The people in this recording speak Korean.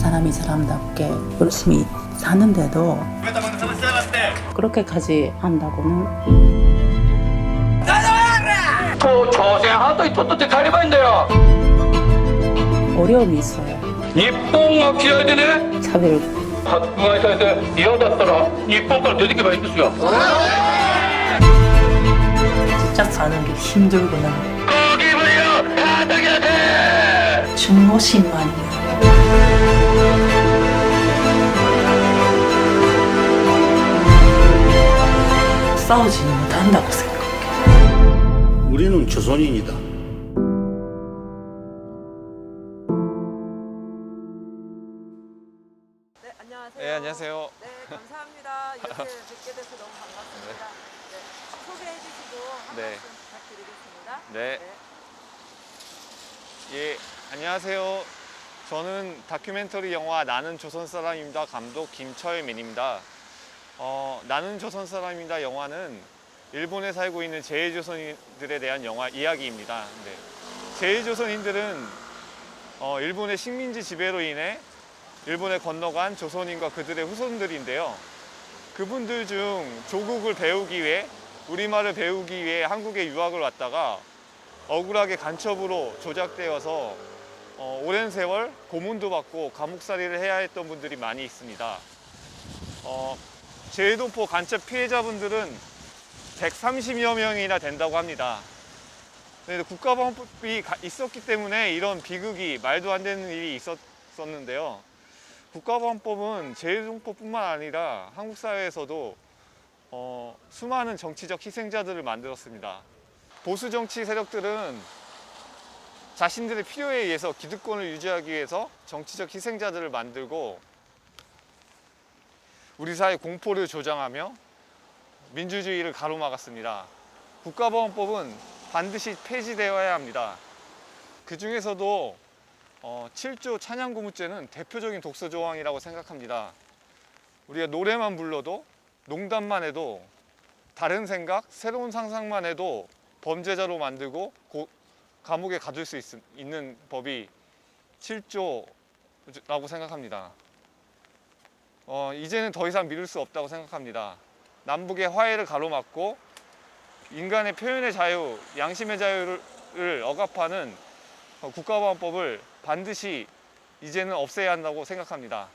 사람이 사람답게 열심히 사는데도 그렇게까지 한다고는 어려움이 있어요. 이뽕아 기어야 되네. 차별. 학교에서 이어졌더라. 이뽕까지 되게 많이 드세요. 직장 사는 게 힘들구나. 거기 뭐요? 가득이 중고신만이요. 싸우지는 못한다고 생각해. 우리는 조선인이다. 네, 안녕하세요. 네, 안녕하세요. 네, 감사합니다. 이렇게 뵙게 돼서 너무 반갑습니다. 네, 소개해 주시고 한 네. 말씀 부탁드리겠습니다. 네. 예, 안녕하세요. 저는 다큐멘터리 영화 나는 조선 사람입니다. 감독 김철민입니다. 어, 나는 조선 사람입니다. 영화는 일본에 살고 있는 제일조선인들에 대한 영화 이야기입니다. 네. 제일조선인들은 어, 일본의 식민지 지배로 인해 일본에 건너간 조선인과 그들의 후손들인데요. 그분들 중 조국을 배우기 위해 우리말을 배우기 위해 한국에 유학을 왔다가 억울하게 간첩으로 조작되어서 어, 오랜 세월 고문도 받고 감옥살이를 해야 했던 분들이 많이 있습니다. 어, 제해동포 간첩 피해자분들은 130여 명이나 된다고 합니다. 국가보안법이 가- 있었기 때문에 이런 비극이 말도 안 되는 일이 있었었는데요. 국가보안법은 제해동포뿐만 아니라 한국 사회에서도 어, 수많은 정치적 희생자들을 만들었습니다. 보수 정치 세력들은 자신들의 필요에 의해서 기득권을 유지하기 위해서 정치적 희생자들을 만들고 우리 사회 공포를 조장하며 민주주의를 가로막았습니다. 국가보안법은 반드시 폐지되어야 합니다. 그 중에서도 어, 7조 찬양고무죄는 대표적인 독소 조항이라고 생각합니다. 우리가 노래만 불러도 농담만 해도 다른 생각, 새로운 상상만 해도 범죄자로 만들고 고- 감옥에 가둘 수 있, 있는 법이 7조라고 생각합니다. 어, 이제는 더 이상 미룰 수 없다고 생각합니다. 남북의 화해를 가로막고 인간의 표현의 자유, 양심의 자유를 억압하는 어, 국가보안법을 반드시 이제는 없애야 한다고 생각합니다.